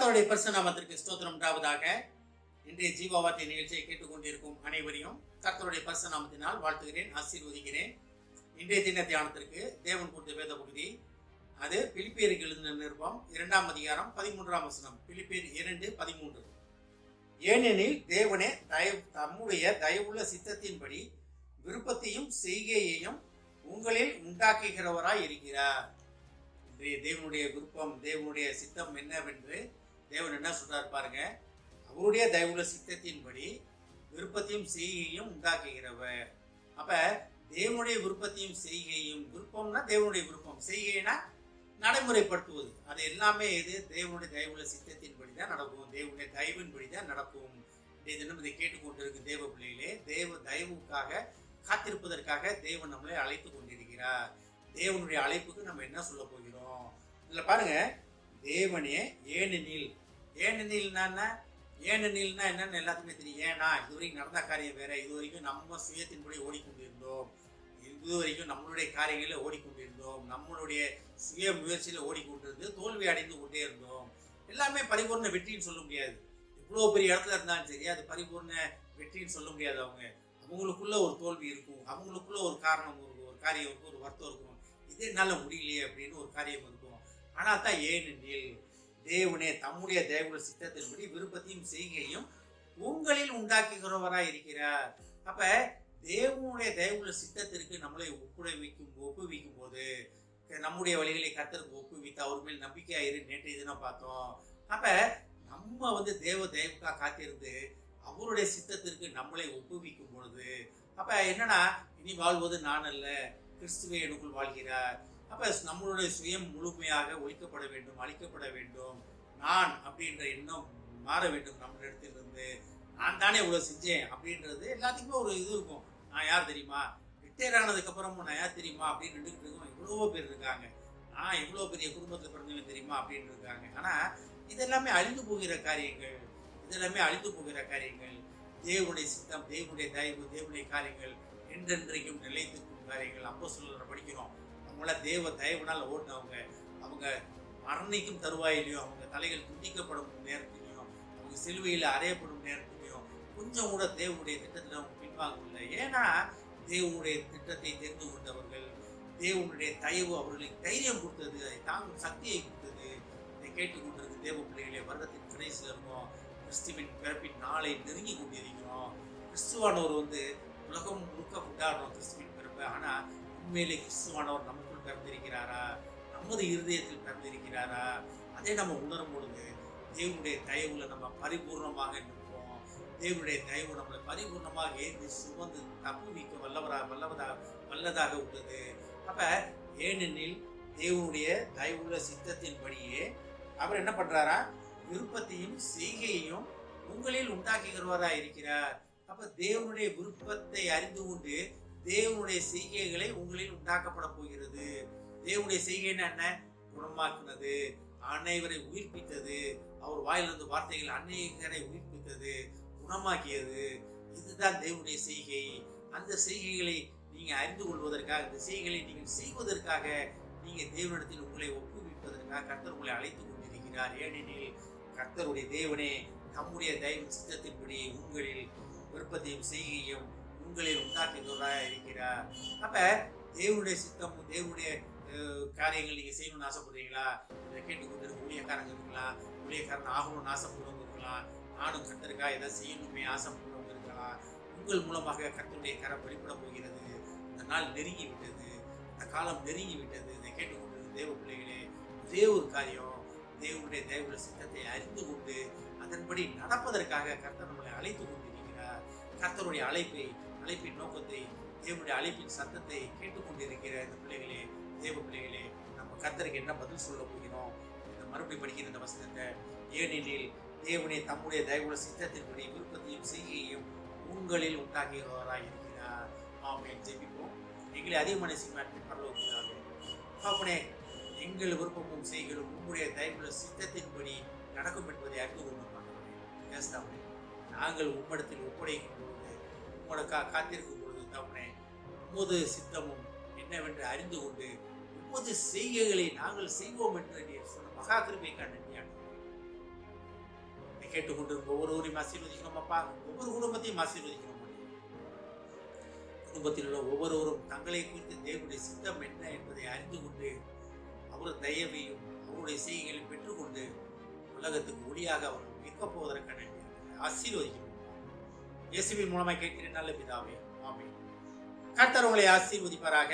பரிசுநாமத்திற்கு ஸ்தோத்திரம். உண்டாவதாக இன்றைய ஜீவாவார்த்தை நிகழ்ச்சியை கேட்டுக்கொண்டிருக்கும் அனைவரையும் கர்த்தருடைய பரிசுநாமத்தினால் வாழ்த்துகிறேன் ஆசீர்வதிக்கிறேன். இன்றைய தின தியானத்திற்கு தேவன் கொடுத்த வேத பகுதி அது பிலிப்பேருக்கு எழுதின நிருபம் இரண்டாம் அதிகாரம் பதிமூன்றாம் வசனம். பிலிப்பேர் இரண்டு பதிமூன்று. ஏனெனில் தேவனே தயவு தம்முடைய தயவுள்ள சித்தத்தின்படி விருப்பத்தையும் செய்கையையும் உங்களில் உண்டாக்குகிறவராய் இருக்கிறார். இன்றைய தேவனுடைய விருப்பம் தேவனுடைய சித்தம் என்னவென்று தேவன் என்ன சொல்றார் பாருங்க? அவருடைய தயவுள்ள சித்தத்தின்படி விருப்பத்தையும் செய்கையும் உண்டாக்குகிறவர். அப்ப தேவனுடைய விருப்பத்தையும் செய்கையும் விருப்பம்னா தேவனுடைய விருப்பம். செய்கைனா நடைமுறைப்படுத்துவது. அது எல்லாமே எது? தேவனுடைய தயவுள்ள சித்தத்தின்படி தான் நடக்கும். தேவனுடைய தயவின்படி தான் நடக்கும். இன்றைய தினம் இதை கேட்டுக்கொண்டிருக்கும் தேவ பிள்ளைகளே தேவ தயவுக்காக காத்திருப்பதற்காக தேவன் நம்மளை அழைத்து கொண்டிருக்கிறார் தேவனுடைய அழைப்புக்கு நம்ம என்ன சொல்ல போகிறோம்? இதில் பாருங்க தேவனே ஏனெனில். ஏனெனில்னா என்ன ஏனெனில்னா என்னன்னு எல்லாத்துக்குமே தெரியும். ஏன்னா இதுவரைக்கும் நடந்த காரியம் வேற. இது வரைக்கும் நம்ம சுயத்தின்படி ஓடிக்கொண்டிருந்தோம். இது வரைக்கும் நம்மளுடைய காரியங்களில் ஓடிக்கொண்டிருந்தோம். நம்மளுடைய சுய முயற்சியில் ஓடிக்கொண்டிருந்து தோல்வி அடைந்து கொண்டே இருந்தோம். எல்லாமே பரிபூர்ண வெற்றின்னு சொல்ல முடியாது. இவ்வளோ பெரிய இடத்துல இருந்தாலும் சரி அது பரிபூர்ண வெற்றின்னு சொல்ல முடியாது அவங்க. அவங்களுக்குள்ள ஒரு தோல்வி இருக்கும். அவங்களுக்குள்ள ஒரு காரணம் இருக்கும். ஒரு காரியம் இருக்கும். ஒரு வருத்தம் இருக்கும். இது என்னால் முடியலையே அப்படின்னு ஒரு காரியம் இருக்கும் ஆனால் தான் ஏனெனில் தேவனே தம்முடைய தேவனுடைய சித்தத்தின்படி விருப்பத்தையும் செய்கையும் உங்களில் உண்டாக்குகிறவராக இருக்கிறார். அப்ப தேவனுடைய தேவனுடைய சித்தத்திற்கு நம்மளை ஒப்புழைவிக்கும் ஒப்புவிக்கும் போது நம்முடைய வழிகளை கத்தருக்கு ஒப்புவித்து அவர் மேல் நம்பிக்கையாயிரு நேற்றைய தினம் பார்த்தோம். அப்ப நம்ம வந்து தேவ தேவக்கா காத்திருந்து அவருடைய சித்தத்திற்கு நம்மளை ஒப்புவிக்கும் பொழுது அப்ப என்னன்னா இனி வாழ்வது நான் அல்ல கிறிஸ்துவே எனக்குள் வாழ்கிறார். அப்போ நம்மளுடைய சுயம் முழுமையாக ஒழிக்கப்பட வேண்டும் அழிக்கப்பட வேண்டும். நான் அப்படின்ற எண்ணம் மாற வேண்டும் நம்மளிடத்திலிருந்து. நான் தானே இவ்வளோ செஞ்சேன் அப்படின்றது எல்லாத்துக்குமே ஒரு இது இருக்கும். நான் யார் தெரியுமா? ரிட்டையர் ஆனதுக்கப்புறமும் நான் யார் தெரியுமா? அப்படின்னு நின்றுட்டு இருக்கோம். இவ்வளவோ பேர் இருக்காங்க. நான் இவ்வளோ பெரிய குடும்பத்தில் பிறந்தவங்க தெரியுமா? அப்படின்னு இருக்காங்க. ஆனால் இதெல்லாமே அழிந்து போகிற காரியங்கள். இதெல்லாமே அழிந்து போகிற காரியங்கள். தேவனுடைய சித்தம் தேவனுடைய தயவு தேவனுடைய காரியங்கள் என்றென்றைக்கும் நிலைத்திருக்கும் காரியங்கள். அப்போ சொல்ல படிக்கிறோம். அவங்கள தேவ தயவுனால் ஓட்டினவங்க அவங்க மரணிக்கும் தருவாயிலையும் அவங்க தலைகள் துண்டிக்கப்படும் நேரத்திலையும் அவங்க சிலுவையில் அறையப்படும் நேரத்திலையும் கொஞ்சம் கூட தேவனுடைய திட்டத்தில் அவங்க பின்வாங்கவில்லை. ஏன்னா தேவனுடைய திட்டத்தை தெரிந்து கொண்டவர்கள் தேவனுடைய தயவு அவர்களுக்கு தைரியம் கொடுத்தது அதை தாங்கும் சக்தியை கொடுத்தது. இதை கேட்டுக்கொண்டிருக்கும் தேவ பிள்ளைகளே வருடத்தின் கடைசியில் இருக்கோம் கிறிஸ்துவின் பிறப்பின் நாளை நெருங்கி கொண்டிருக்கிறோம். கிறிஸ்துவானவர் வந்து உலகம் முழுக்க கொண்டாடுறோம் கிறிஸ்துவின் பிறப்பு. ஆனால் உண்மையிலே கிறிஸ்துவானவர் நம்ம பிறந்திருக்கிறாரா? நமது இருதயத்தில் பிறந்திருக்கிறாரா? அதை நம்ம உணரும் பொழுது தேவனுடைய தயவுல நம்ம பரிபூர்ணமாக நிற்போம். தேவனுடைய தயவு நம்மளை பரிபூர்ணமாக ஏந்தி சுமந்து தப்புவிக்க வல்லவரா வல்லவதா வல்லதாக உள்ளது. அப்ப ஏனெனில் தேவனுடைய தயவுள்ள சித்தத்தின்படியே அவர் என்ன பண்றாரா? விருப்பத்தையும் செய்கையையும் உங்களில் உண்டாக்குகிறவராக இருக்கிறார். அப்ப தேவனுடைய விருப்பத்தை அறிந்து கொண்டு தேவனுடைய செய்கைகளை உங்களில் உண்டாக்கப்பட போகிறது. தேவனுடைய செய்கைன்னா என்ன குணமாக்குனது அனைவரை உயிர்ப்பித்தது அவர் வாயிலிருந்து வார்த்தைகள் அநேகரை உயிர்ப்பித்தது குணமாக்கியது. இதுதான் தேவனுடைய செய்கை. அந்த செய்கைகளை நீங்கள் அறிந்து கொள்வதற்காக இந்த செய்கைகளை நீங்கள் செய்வதற்காக நீங்கள் தேவனிடத்தில் உங்களை ஒப்புவிப்பதற்காக கர்த்தர் உங்களை அழைத்து கொண்டிருக்கிறார். ஏனெனில் கர்த்தருடைய தேவனே நம்முடைய தெய்வ சித்தத்தின்படி உங்களில் விருப்பத்தையும் செய்கையும் உங்களில் உண்டாக்குகிறவராக இருக்கிறார். அப்போ தேவனுடைய சித்தம் தேவனுடைய காரியங்கள் நீங்கள் செய்யணும்னு ஆசைப்படுறீங்களா? இதை கேட்டுக்கொண்டு ஊழியக்காரங்க இருக்கலாம் ஊழியக்காரன் ஆகணும்னு ஆசைப்படுறவங்க இருக்கலாம் நானும் கர்த்தருக்கா எதை செய்யணுமே ஆசைப்படுறவங்க இருக்கலாம் உங்கள் மூலமாக கர்த்தருடைய கரம் வெளிப்பட போகிறது. இந்த நாள் நெருங்கி விட்டது. இந்த காலம் நெருங்கி விட்டது. இதை கேட்டுக்கொண்டிருக்கும் தேவ பிள்ளைகளே ஒரே ஒரு காரியம் தேவனுடைய தேவனுடைய சித்தத்தை அறிந்து கொண்டு அதன்படி நடப்பதற்காக கர்த்தர் நம்மளை அழைத்து கொண்டிருக்கிறார் கர்த்தருடைய அழைப்பை அழைப்பின் நோக்கத்தை தேவனுடைய அழைப்பின் சத்தத்தை கேட்டுக்கொண்டிருக்கிற இந்த பிள்ளைகளே தேவ பிள்ளைகளே நம்ம கத்தருக்கு என்ன பதில் சொல்ல போகிறோம்? இந்த மறுபடி படிக்கிற இந்த வசனத்தை ஏனெனில் தேவனே தம்முடைய தயவுள்ள சித்தத்தினுடைய விருப்பத்தையும் செய்கையையும் உங்களில் உண்டாக்குகிறவராய் இருக்கிறார். ஆமென். ஜெபிப்போம். எங்களை அதிகமான சிம்மாட்டி பரலோகிறார்கள் அவனே எங்கள் விருப்பமும் செய்களும் உங்களுடைய தயவுள்ள சித்தத்தின்படி நடக்கும் என்பதை அறிந்து கொண்டு பேசுதாமே நாங்கள் உம்மிடத்தில் ஒப்படைக்கும் பொழுது உங்களுக்காக காத்திருக்கும் பொழுது தவனே உமது சித்தமும் என்னவென்று அறிந்து கொண்டு உமது செய்கைகளை நாங்கள் செய்வோம் என்று நீர் சொன்ன மகா கிருபைக்கான கேட்டுக்கொண்டு கேட்டுக்கொண்டிருக்கும் ஒவ்வொருவரையும் ஆசீர்வதிக்கிறோம் அப்பா. ஒவ்வொரு குடும்பத்தையும் ஆசீர்வதிக்கிறோம் குடும்பத்தில் உள்ள ஒவ்வொருவரும் தங்களை குறித்து தேவனுடைய சித்தம் என்ன என்பதை அறிந்து கொண்டு அவர் தயவையும் அவருடைய செய்கைகளையும் பெற்றுக்கொண்டு உலகத்துக்கு ஒளியாக அவர்கள் மிக்க போவதற்கான ஆசீர்வதிக்கிறோம். இயேசுவின் மூலமாக கேட்கிறேன் நல்ல பிதாவே ஆமே கர்த்தர் உங்களை ஆசீர்வதிப்பாராக.